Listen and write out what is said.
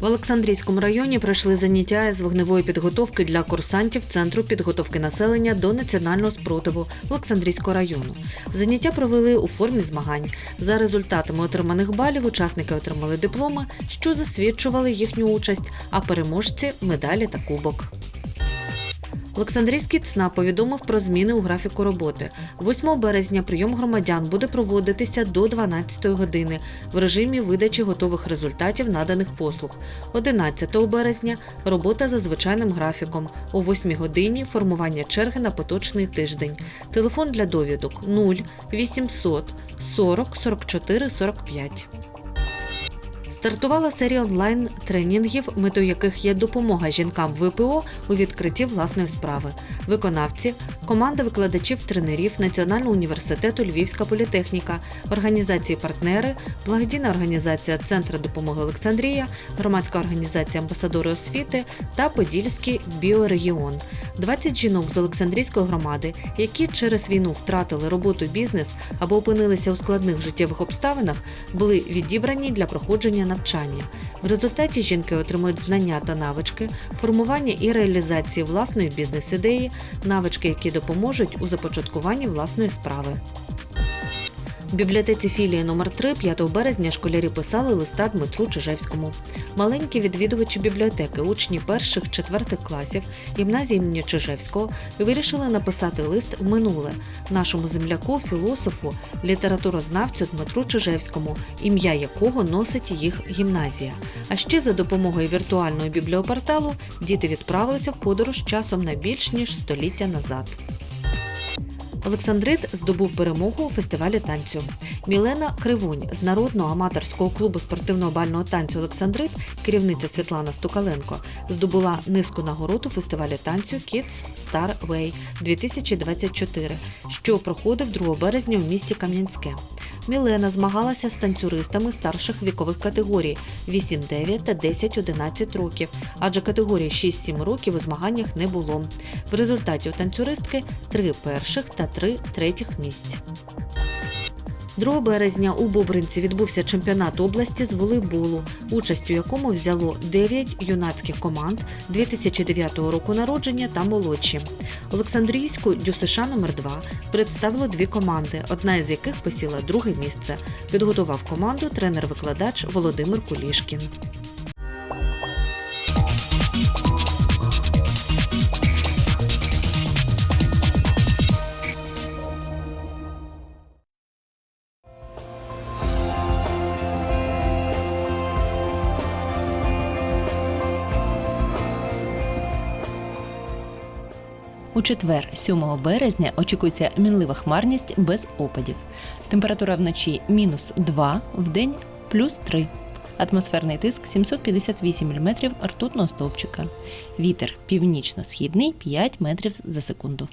Олександрійському районі пройшли заняття з вогневої підготовки для курсантів Центру підготовки населення до національного спротиву Олександрійського району. Заняття провели у формі змагань. За результатами отриманих балів учасники отримали дипломи, що засвідчували їхню участь, а переможці медалі та кубок. Олександрійський ЦНА повідомив про зміни у графіку роботи. 8 березня прийом громадян буде проводитися до 12 години в режимі видачі готових результатів наданих послуг. 11 березня робота за звичайним графіком. О 8 годині формування черги на поточний тиждень. Телефон для довідок 0 800 40 44 45. Стартувала серія онлайн тренінгів, метою яких є допомога жінкам ВПО у відкритті власної справи. Виконавці, команда викладачів-тренерів Національного університету Львівська політехніка, організації партнери, благодійна організація Центр допомоги Олександрія, громадська організація Амбасадори освіти та Подільський біорегіон. 20 жінок з Олександрійської громади, які через війну втратили роботу бізнес або опинилися у складних життєвих обставинах, були відібрані для проходження навчання. В результаті жінки отримують знання та навички, формування і реалізації власної бізнес-ідеї, навички, які допоможуть у започаткуванні власної справи. В бібліотеці філії номер 3 5 березня школярі писали листа Дмитру Чижевському. Маленькі відвідувачі бібліотеки, учні перших четвертих класів гімназії імені Чижевського вирішили написати лист в минуле нашому земляку, філософу, літературознавцю Дмитру Чижевському, ім'я якого носить їх гімназія. А ще за допомогою віртуального бібліопорталу діти відправилися в подорож часом на більш ніж століття назад. Олександрит здобув перемогу у фестивалі танцю. Мілена Кривунь з народного аматорського клубу спортивного бального танцю Олександрит, керівниця Світлана Стукаленко, здобула низку нагород у фестивалі танцю Kids Star Way 2024, що проходив 2 березня в місті Кам'янське. Мілена змагалася з танцюристами старших вікових категорій 8-9 та 10-11 років, адже категорії 6-7 років у змаганнях не було. В результаті у танцюристки три перших та три третіх місць. 2 березня у Бобринці відбувся чемпіонат області з волейболу, участь у якому взяло 9 юнацьких команд 2009 року народження та молодші. Олександрійську Дюсиша номер 2 представило дві команди, одна із яких посіла друге місце. Підготував команду тренер-викладач Володимир Кулішкін. У четвер, 7 березня, очікується мінлива хмарність без опадів. Температура вночі мінус 2, вдень плюс 3. Атмосферний тиск 758 мм ртутного стовпчика. Вітер північно-східний 5 метрів за секунду.